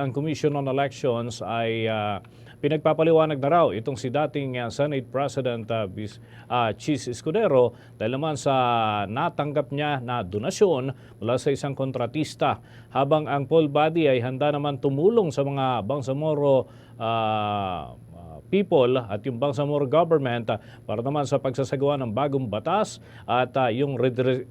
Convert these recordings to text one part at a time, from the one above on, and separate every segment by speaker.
Speaker 1: Ang Commission on Elections ay ah, pinagpapaliwanag na raw itong si dating ah, Senate President uh, Bis, ah, Chis Escudero dahil naman sa natanggap niya na donasyon mula sa isang kontratista. Habang ang poll body ay handa naman tumulong sa mga Bangsamoro ah, people at yung Bangsamoro government ah, para naman sa pagsasagawa ng bagong batas at ah, yung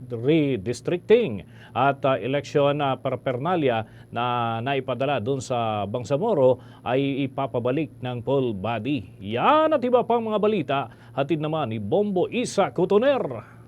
Speaker 1: redistricting at ah, election uh, paraphernalia na naipadala doon sa Bangsamoro ay ipapabalik ng poll body. Yan at iba pang mga balita hatid naman ni Bombo Isa Cotoner.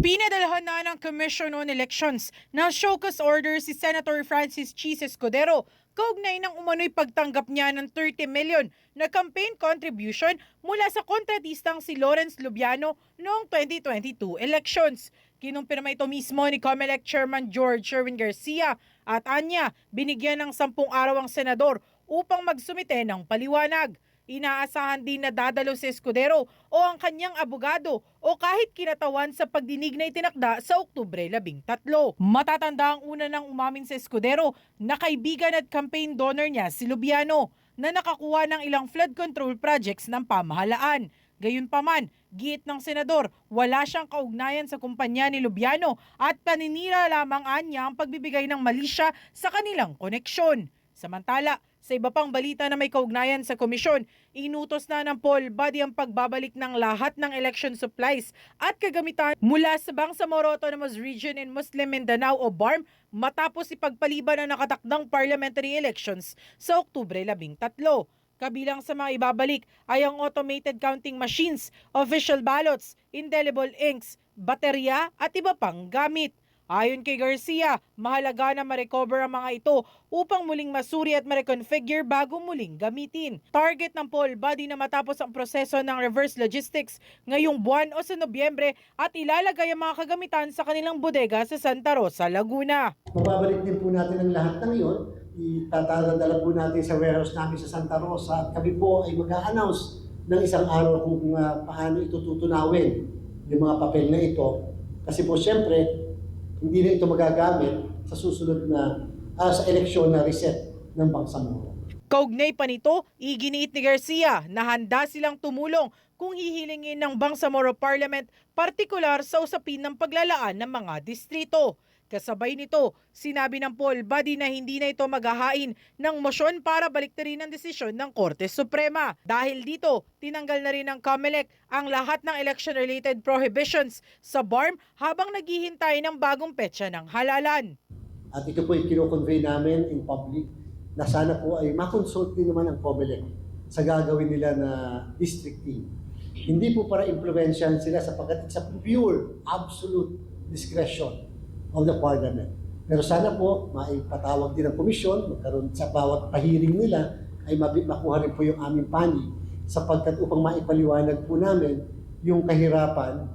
Speaker 2: Pinadalhan na ng Commission on Elections na show cause order si Senator Francis Chis Escudero kaugnay ng umano'y pagtanggap niya ng 30 million na campaign contribution mula sa kontratistang si Lawrence Lubiano noong 2022 elections. Kinumpirma ito mismo ni COMELEC Chairman George Sherwin Garcia at anya binigyan ng 10 araw ang senador upang magsumite ng paliwanag. Inaasahan din na dadalo si Escudero o ang kanyang abogado o kahit kinatawan sa pagdinig na itinakda sa Oktubre 13. Matatanda ang una ng umamin sa Escudero na kaibigan at campaign donor niya si Lubiano na nakakuha ng ilang flood control projects ng pamahalaan. Gayunpaman, giit ng senador, wala siyang kaugnayan sa kumpanya ni Lubiano at paninira lamang anya ang pagbibigay ng malisya sa kanilang koneksyon. Samantala, sa iba pang balita na may kaugnayan sa komisyon, inutos na ng Paul Body ang pagbabalik ng lahat ng election supplies at kagamitan mula sa Bangsamoro Autonomous Region in Muslim Mindanao o BARM matapos ipagpaliban ang nakatakdang parliamentary elections sa Oktubre 13. Kabilang sa mga ibabalik ay ang automated counting machines, official ballots, indelible inks, baterya at iba pang gamit. Ayon kay Garcia, mahalaga na ma-recover ang mga ito upang muling masuri at ma-reconfigure bago muling gamitin. Target ng poll body na matapos ang proseso ng reverse logistics ngayong buwan o sa Nobyembre at ilalagay ang mga kagamitan sa kanilang bodega sa Santa Rosa, Laguna.
Speaker 3: Mababalik din po natin ang lahat ng iyon. Itatadala po natin sa warehouse namin sa Santa Rosa at kami po ay mag-a-announce ng isang araw kung uh, paano ito tutunawin yung mga papel na ito. Kasi po siyempre, hindi na ito magagamit sa susunod na ah, sa eleksyon na reset ng Bangsamoro.
Speaker 2: Kaugnay pa nito, iginiit ni Garcia na handa silang tumulong kung hihilingin ng Bangsamoro Parliament partikular sa usapin ng paglalaan ng mga distrito. Kasabay nito, sinabi ng Paul Body na hindi na ito maghahain ng motion para baliktarin ang desisyon ng Korte Suprema. Dahil dito, tinanggal na rin ng COMELEC ang lahat ng election-related prohibitions sa BARM habang naghihintay ng bagong petsa ng halalan.
Speaker 3: At ito po ay kino-convey namin in public na sana po ay makonsult din naman ang COMELEC sa gagawin nila na district team. Hindi po para impluensyahan sila sapagkat it's a pure, absolute discretion of the parliament. Pero sana po, maipatawag din ang komisyon, magkaroon sa bawat pahiring nila, ay makuha rin po yung aming panig sapagkat upang maipaliwanag po namin yung kahirapan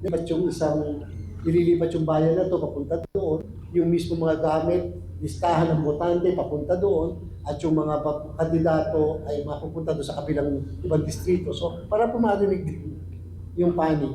Speaker 3: Dapat yung isang ililipat yung bayan na to papunta doon, yung mismo mga gamit, listahan ng botante papunta doon, at yung mga kandidato ay mapupunta doon sa kabilang ibang distrito. So, para po marinig din yung panig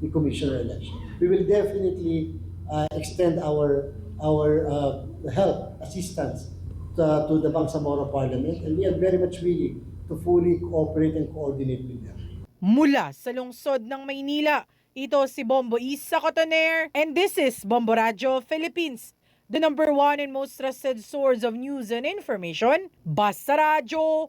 Speaker 3: ni Commissioner Election. We will definitely uh, extend our our uh, help, assistance to, to the Bangsamoro Parliament, and we are very much willing to fully cooperate and coordinate with them.
Speaker 2: Mula sa lungsod ng Maynila, ito si Bombo Isa Cotoner and this is Bombo Radio Philippines. The number one and most trusted source of news and information, Basta Radio